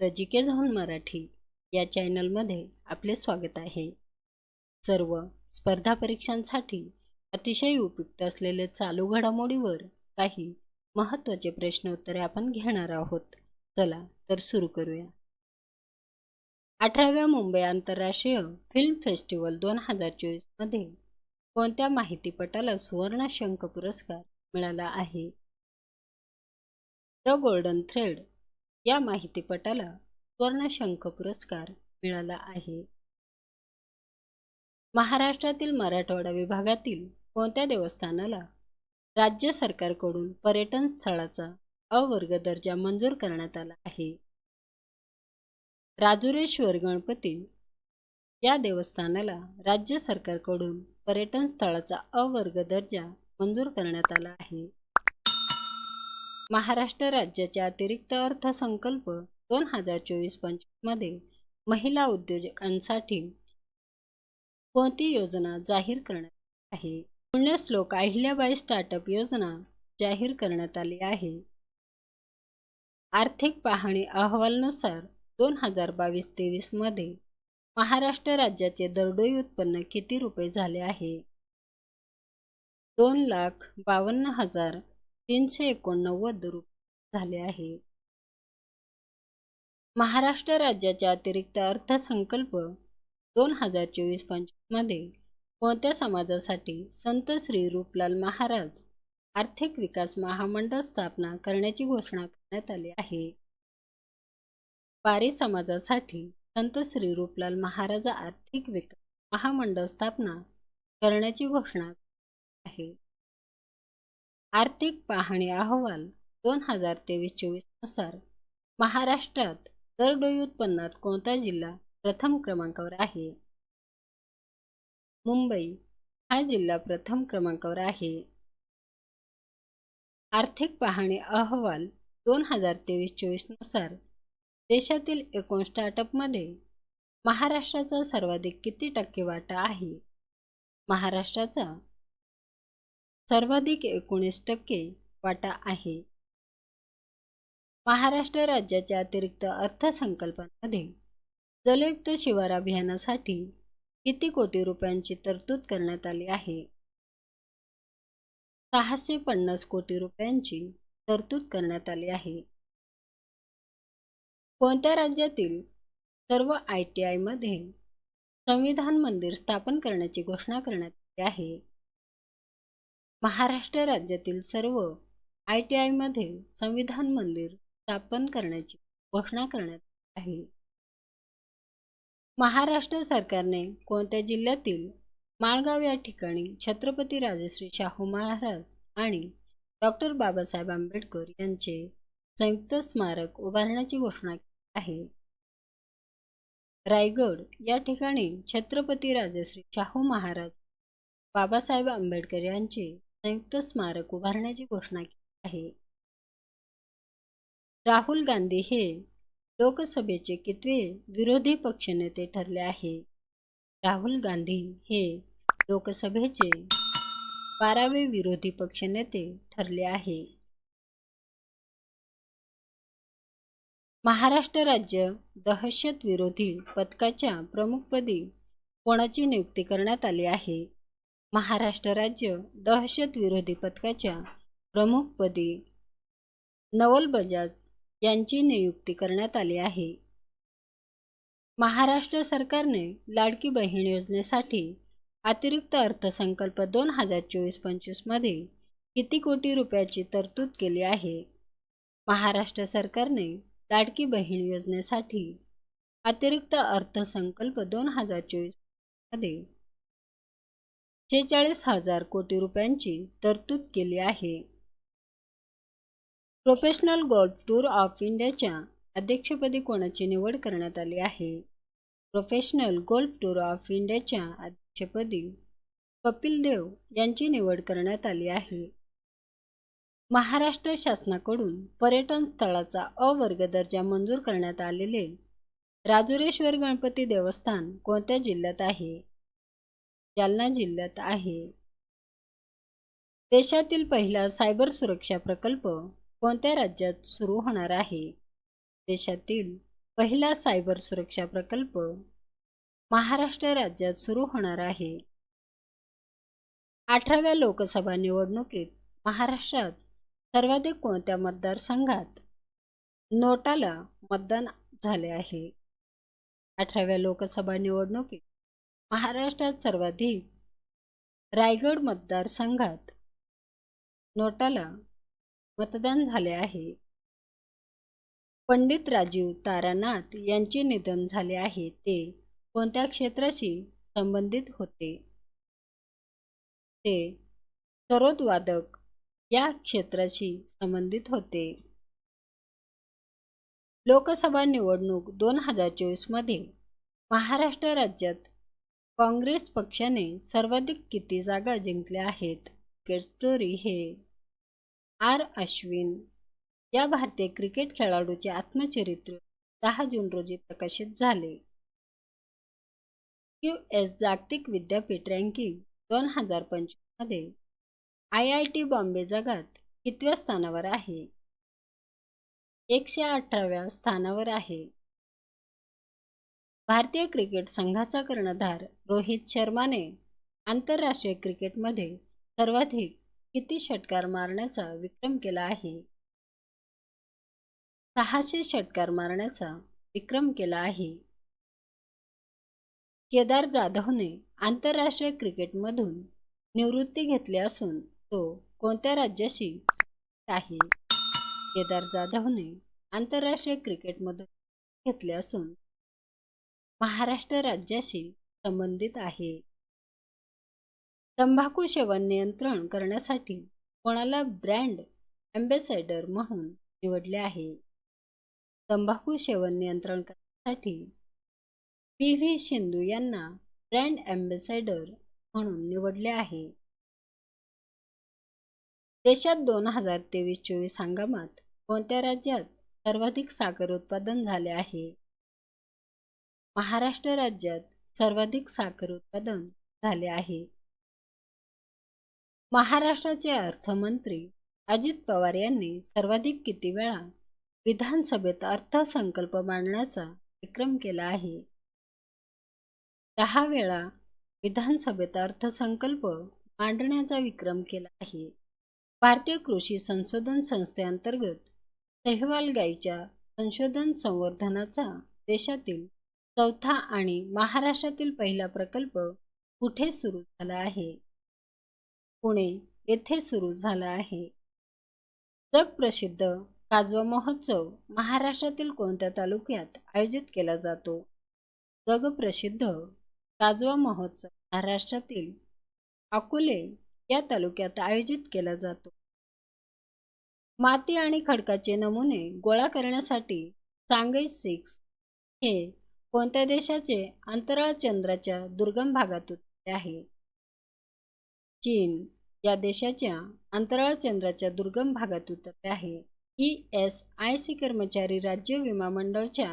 The G K zone Marathi या चॅनलमध्ये आपले स्वागत आहे. सर्व स्पर्धा परीक्षांसाठी अतिशय उपयुक्त असलेले चालू घडामोडीवर काही महत्त्वाचे प्रश्न उत्तरे आपण घेणार आहोत. चला तर सुरू करूया. अठराव्या मुंबई आंतरराष्ट्रीय फिल्म फेस्टिवल दोन हजार चोवीसमध्ये कोणत्या माहितीपटाला सुवर्णशंख पुरस्कार मिळाला आहे? द गोल्डन थ्रेड या माहितीपटाला स्वर्णशंख पुरस्कार मिळाला आहे. महाराष्ट्रातील मराठवाडा विभागातील कोणत्या देवस्थानाला राज्य सरकारकडून पर्यटन स्थळाचा अवर्ग दर्जा मंजूर करण्यात आला आहे? राजुरेश्वर गणपती या देवस्थानाला राज्य सरकारकडून पर्यटन स्थळाचा अवर्ग दर्जा मंजूर करण्यात आला आहे. महाराष्ट्र राज्याच्या अतिरिक्त अर्थसंकल्प दोन हजार चोवीस पंचवीसमध्ये महिला उद्योजकांसाठी कोणती योजना जाहीर करण्यात आहे? पुण्यश्लोक अहिल्याबाई स्टार्टअप योजना जाहीर करण्यात आली आहे. आर्थिक पाहणी अहवालानुसार दोन हजार बावीस तेवीसमध्ये महाराष्ट्र राज्याचे दरडोई उत्पन्न किती रुपये झाले आहे? दोन लाख बावन्न हजार तीनशे एकोणनव्वद रुपये झाले आहे. महाराष्ट्र राज्याच्या अतिरिक्त अर्थसंकल्प दोन हजार चोवीस पंचवीसमध्ये कोणत्या समाजासाठी संत श्री रूपलाल महाराज आर्थिक विकास महामंडळ स्थापना करण्याची घोषणा करण्यात आली आहे? पारी समाजासाठी संत श्री रूपलाल महाराज आर्थिक विकास महामंडळ स्थापना करण्याची घोषणा आहे. आर्थिक पाहणी अहवाल दोन हजार तेवीस चोवीसनुसार महाराष्ट्रात दरडोई उत्पन्नात कोणता जिल्हा प्रथम क्रमांकावर आहे? मुंबई हा जिल्हा प्रथम क्रमांकावर आहे. आर्थिक पाहणी अहवाल दोन हजार तेवीस चोवीसनुसार देशातील एकूण स्टार्टअपमध्ये महाराष्ट्राचा सर्वाधिक किती टक्के वाटा आहे? महाराष्ट्राचा सर्वाधिक एकोणीस टक्के वाटा आहे. महाराष्ट्र राज्याच्या अतिरिक्त अर्थसंकल्पामध्ये जलयुक्त शिवार अभियानासाठी किती कोटी रुपयांची तरतूद करण्यात आली आहे? सहाशे पन्नास कोटी रुपयांची तरतूद करण्यात आली आहे. कोणत्या राज्यातील सर्व आय टी आयमध्ये संविधान मंदिर स्थापन करण्याची घोषणा करण्यात आली आहे? महाराष्ट्र राज्यातील सर्व आय टी आयमध्ये संविधान मंदिर स्थापन करण्याची घोषणा करण्यात आहे महाराष्ट्र सरकारने कोणत्या जिल्ह्यातील माळगाव या ठिकाणी छत्रपती राजश्री शाहू महाराज आणि डॉक्टर बाबासाहेब आंबेडकर यांचे संयुक्त स्मारक उभारण्याची घोषणा केली आहे. रायगड या ठिकाणी छत्रपती राजश्री शाहू महाराज बाबासाहेब आंबेडकर यांचे संयुक्त स्मारक उभारण्याची घोषणा केली आहे. राहुल गांधी हे लोकसभेचे कितवे विरोधी पक्षनेते ठरले आहे? राहुल गांधी हे लोकसभेचे बारावे विरोधी पक्षनेते ठरले आहे. महाराष्ट्र राज्य दहशत विरोधी पथकाच्या प्रमुखपदी कोणाची नियुक्ती करण्यात आली आहे? महाराष्ट्र राज्य दहशतविरोधी पथकाच्या प्रमुखपदी नवल बजाज यांची नियुक्ती करण्यात आली आहे. महाराष्ट्र सरकारने लाडकी बहीण योजनेसाठी अतिरिक्त अर्थसंकल्प दोन हजार चोवीस पंचवीसमध्ये किती कोटी रुपयाची तरतूद केली आहे? महाराष्ट्र सरकारने लाडकी बहीण योजनेसाठी अतिरिक्त अर्थसंकल्प दोन हजार चोवीसमध्ये शेहेचाळीस हजार कोटी रुपयांची तरतूद केली आहे. प्रोफेशनल गोल्फ टूर ऑफ इंडियाच्या अध्यक्षपदी कोणाची निवड करण्यात आली आहे? प्रोफेशनल गोल्फ टूर ऑफ इंडियाच्या अध्यक्षपदी कपिल देव यांची निवड करण्यात आली आहे. महाराष्ट्र शासनाकडून पर्यटन स्थळाचा अवर्ग दर्जा मंजूर करण्यात आलेले राजुरेश्वर गणपती देवस्थान कोणत्या जिल्ह्यात आहे? जालना जिल्ह्यात आहे. देशातील पहिला सायबर सुरक्षा प्रकल्प कोणत्या राज्यात सुरू होणार आहे? देशातील पहिला सायबर सुरक्षा प्रकल्प महाराष्ट्र राज्यात सुरू होणार आहे. अठराव्या लोकसभा निवडणुकीत महाराष्ट्रात सर्वाधिक कोणत्या मतदारसंघात नोटाला मतदान झाले आहे? अठराव्या लोकसभा निवडणुकीत महाराष्ट्रात सर्वाधिक रायगड मतदारसंघात नोटाला मतदान झाले आहे. पंडित राजीव तारानाथ यांचे निधन झाले आहे. ते कोणत्या क्षेत्राशी संबंधित होते? ते सरोदवादक या क्षेत्राशी संबंधित होते. लोकसभा निवडणूक दोन हजार चोवीसमध्ये महाराष्ट्र राज्यात काँग्रेस पक्षाने सर्वाधिक किती जागा जिंकल्या आहेत? क्रिकेट स्टोरी हे. आर. अश्विन. या भारतीय क्रिकेट खेळाडूचे आत्मचरित्र दहा जून रोजी प्रकाशित झाले. क्यू एस जागतिक विद्यापीठ रँकिंग दोन हजार पंचवीसमध्ये आय आय टी बॉम्बे जगात कितव्या स्थानावर आहे? एकशे अठराव्या स्थानावर आहे. भारतीय क्रिकेट संघाचा कर्णधार रोहित शर्माने आंतरराष्ट्रीय क्रिकेटमध्ये सर्वाधिक किती षटकार मारण्याचा विक्रम केला आहे? सहाशे षटकार मारण्याचा विक्रम केला आहे. केदार जाधवने आंतरराष्ट्रीय क्रिकेटमधून निवृत्ती घेतली असून तो कोणत्या राज्याशी आहे? केदार जाधवने आंतरराष्ट्रीय क्रिकेटमधून घेतले असून महाराष्ट्र राज्याशी संबंधित आहे. तंबाखू सेवन नियंत्रण करण्यासाठी कोणाला ब्रँड अँबॅसेडर म्हणून निवडले आहे? तंबाखू सेवन नियंत्रण करण्यासाठी पी व्ही सिंधू यांना ब्रँड अँबॅसेडर म्हणून निवडले आहे. देशात दोन हजार तेवीस चोवीस हंगामात कोणत्या राज्यात सर्वाधिक साखर उत्पादन झाले आहे? महाराष्ट्र राज्यात सर्वाधिक साखर उत्पादन झाले आहे. महाराष्ट्राचे अर्थमंत्री अजित पवार यांनी सर्वाधिक किती वेळा विधानसभेत अर्थसंकल्प मांडण्याचा विक्रम केला आहे? दहा वेळा विधानसभेत अर्थसंकल्प मांडण्याचा विक्रम केला आहे. भारतीय कृषी संशोधन संस्थेअंतर्गत सेहवाल गाईच्या संशोधन संवर्धनाचा देशातील चौथा आणि महाराष्ट्रातील पहिला प्रकल्प कुठे सुरू झाला आहे? पुणे येथे सुरू झाला आहे. जगप्रसिद्ध काजवा महोत्सव महाराष्ट्रातील कोणत्या तालुक्यात आयोजित केला जातो? जगप्रसिद्ध काजवा महोत्सव महाराष्ट्रातील अकोले या तालुक्यात आयोजित केला जातो. माती आणि खडकाचे नमुने गोळा करण्यासाठी चांगई सिक्स हे कोणत्या देशाचे अंतराळ चंद्राच्या दुर्गम भागात उतरले आहे? चीन या देशाच्या अंतराळ चंद्राच्या दुर्गम भागात उतरले आहे. ई एस आय सी कर्मचारी राज्य विमा मंडळच्या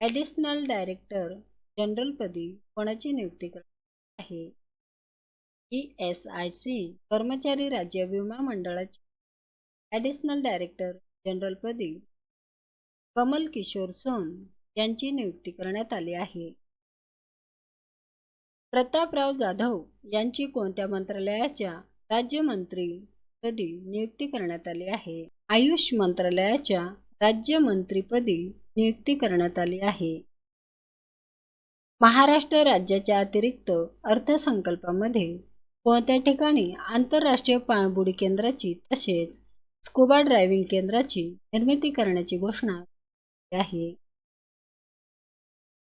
ॲडिशनल डायरेक्टर जनरलपदी कोणाची नियुक्ती करण्यात आहे? ई एस आय सी कर्मचारी राज्य विमा मंडळाचे ॲडिशनल डायरेक्टर जनरलपदी कमल किशोर सोन यांची नियुक्ती करण्यात आली आहे. प्रतापराव जाधव यांची कोणत्या मंत्रालयाच्या राज्यमंत्रीपदी नियुक्ती करण्यात आली आहे? आयुष मंत्रालयाच्या राज्यमंत्रीपदी नियुक्ती करण्यात आली आहे. महाराष्ट्र राज्याच्या अतिरिक्त अर्थसंकल्पामध्ये कोणत्या ठिकाणी आंतरराष्ट्रीय पाणबुडी केंद्राची तसेच स्कुबा ड्रायव्हिंग केंद्राची निर्मिती करण्याची घोषणा आहे?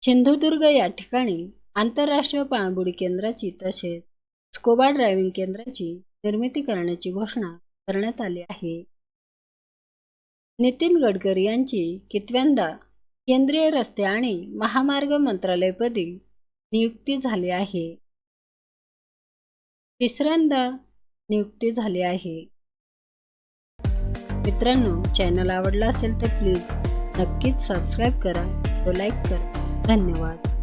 सिंधुदुर्ग या ठिकाणी आंतरराष्ट्रीय पाणबुडी केंद्राची तसेच स्कोबा ड्रायव्हिंग केंद्राची निर्मिती करण्याची घोषणा करण्यात आली आहे. नितीन गडकरी यांची कितव्यांदा केंद्रीय रस्ते आणि महामार्ग मंत्रालयपदी नियुक्ती झाली आहे. तिसऱ्यांदा नियुक्ती झाली आहे. मित्रांनो चॅनल आवडला असेल तर प्लीज नक्कीच सबस्क्राईब करा व लाईक करा. धन्यवाद.